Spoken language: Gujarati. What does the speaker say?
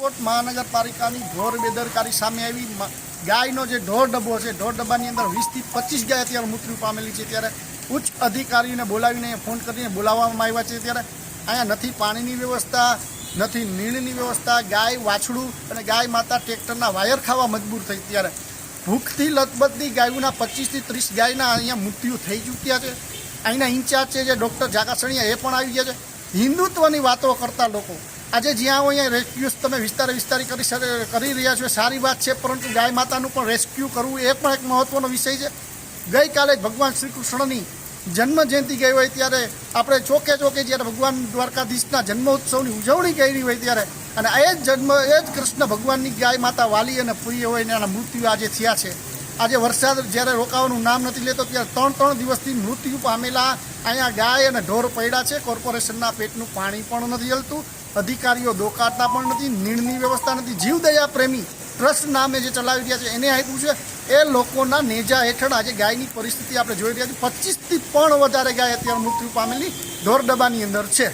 રાજકોટ મહાનગરપાલિકાની ઘોર બેદરકારી સામે આવી. ગાયનો જે ઢોર ડબ્બો છે, ઢોર ડબ્બાની અંદર વીસથી પચીસ ગાય અત્યારે મૃત્યુ પામેલી છે. ત્યારે ઉચ્ચ અધિકારીઓને બોલાવીને ફોન કરીને બોલાવવામાં આવ્યા છે. ત્યારે અહીંયા નથી પાણીની વ્યવસ્થા, નથી નીણની વ્યવસ્થા, ગાય વાછડું અને ગાય માતા ટ્રેક્ટરના વાયર ખાવા મજબૂર થઈ. ત્યારે ભૂખથી લથબથની ગાયોના પચીસથી ત્રીસ ગાયના અહીંયા મૃત્યુ થઈ ચૂક્યા છે. અહીંના ઇન્ચાર્જ છે જે ડૉક્ટર જાકાસણીયા એ પણ આવી ગયા છે. હિન્દુત્વની વાતો કરતા લોકો. આજે જ્યાં હોય અહીંયા રેસ્ક્યુ તમે વિસ્તારે વિસ્તારી કરી કરી રહ્યા છો સારી વાત છે, પરંતુ ગાય માતાનું પણ રેસ્ક્યુ કરવું એ પણ એક મહત્વનો વિષય છે. ગઈકાલે ભગવાન શ્રી કૃષ્ણની જન્મ જયંતિ ગઈ હોય ત્યારે આપણે ચોકે ચોકે જ્યારે ભગવાન દ્વારકાધીશના જન્મોત્સવની ઉજવણી કરી હોય ત્યારે અને એ જ જન્મ એ જ કૃષ્ણ ભગવાનની ગાય માતા વાલી અને પ્રિય હોય એના મૃત્યુ આજે થયા છે. આજે વરસાદ જ્યારે રોકાવાનું નામ નથી લેતો, ત્યારે ત્રણ ત્રણ દિવસથી મૃત્યુ પામેલા અહીંયા ગાય અને ઢોર પડ્યા છે. કોર્પોરેશનના પેટનું પાણી પણ નથી હલતું, અધિકારીઓ દોકાતા પણ નથી, નીણની વ્યવસ્થા નથી. જીવદયા પ્રેમી ટ્રસ્ટ નામે જે ચલાવી રહ્યા છે, એને આપ્યું છે, એ લોકોના નેજા હેઠળ આજે ગાયની પરિસ્થિતિ આપણે જોઈ રહ્યા છીએ. પચીસથી પણ વધારે ગાય અત્યારે મૃત્યુ પામેલી ઢોર ડબ્બાની અંદર છે.